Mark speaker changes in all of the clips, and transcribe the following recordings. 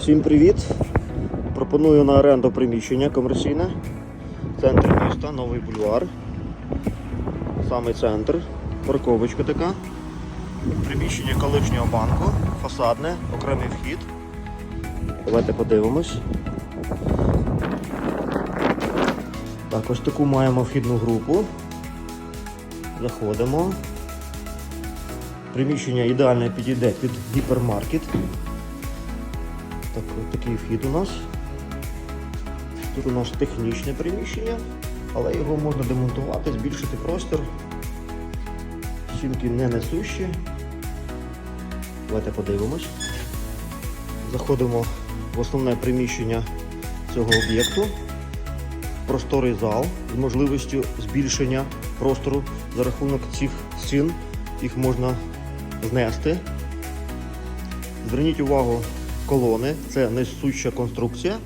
Speaker 1: Всім привіт! Пропоную на оренду приміщення комерційне. Центр міста, новий бульвар. Самий центр. Парковочка така. Приміщення колишнього банку, фасадне, окремий вхід. Давайте подивимось. Так, ось таку маємо вхідну групу. Заходимо. Приміщення ідеально підійде під гіпермаркет. Так, от такий вхід у нас. Тут у нас технічне приміщення, але його можна демонтувати, збільшити простір. Стінки не несущі. Давайте подивимось. Заходимо в основне приміщення цього об'єкту. Просторий зал з можливістю збільшення простору за рахунок цих стін. Їх можна знести. Зверніть увагу, колони це несуща конструкція.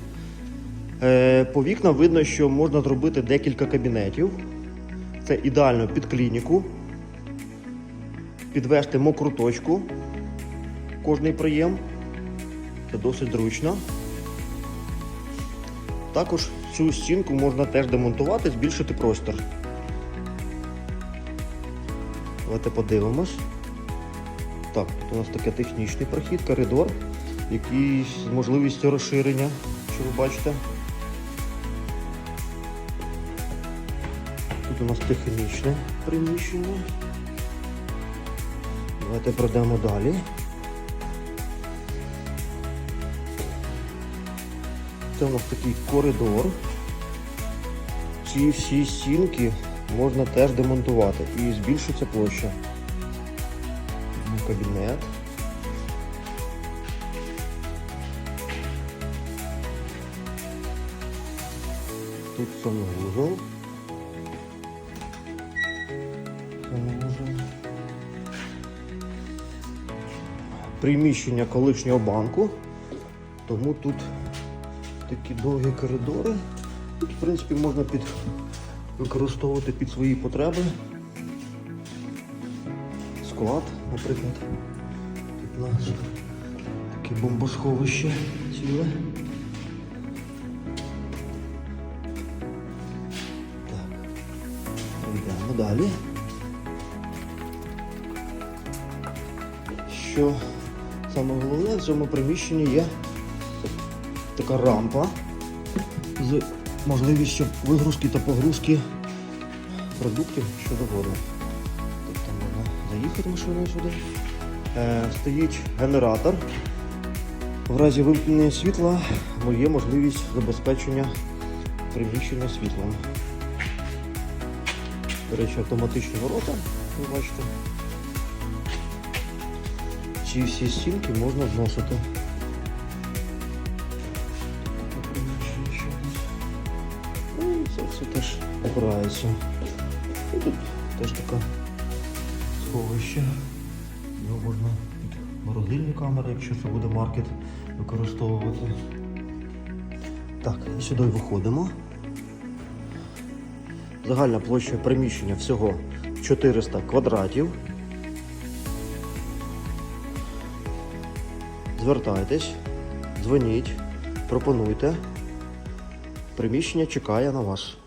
Speaker 1: Е, По вікнам видно, що можна зробити декілька кабінетів. Це ідеально під клініку. Підвести мокру точку. Кожний приєм. Це досить зручно. Також цю стінку можна теж демонтувати, збільшити простір. Давайте подивимось. Так, у нас таке технічний прохід, коридор, який з можливістю розширення, що ви бачите. Тут у нас технічне приміщення. Давайте пройдемо далі. Це у нас такий коридор. Ці всі стінки можна теж демонтувати і збільшиться площа. Кабінет. Тут санвузол. Санвузол. Приміщення колишнього банку, тому тут такі довгі коридори. Тут, в принципі, можна під... використовувати під свої потреби. Склад, наприклад. Тут у нас таке бомбосховище ціле. Далі. Що саме головне в цьому приміщенні є така рампа з можливістю вигрузки та погрузки продуктів що завгодно. Тобто можна заїхати машиною сюди. Е, стоїть генератор. В разі вимкнення світла є можливість забезпечення приміщення світлом. До речі, автоматичні ворота, ви бачите. Ці всі стінки можна. Таке нас. Ну це все теж опирається. І тут теж така сховище. Його можна під морозильні камери, якщо це буде маркет, використовувати. Так, і сюди виходимо. Загальна площа приміщення всього 400 квадратів. Звертайтесь, дзвоніть, пропонуйте. Приміщення чекає на вас.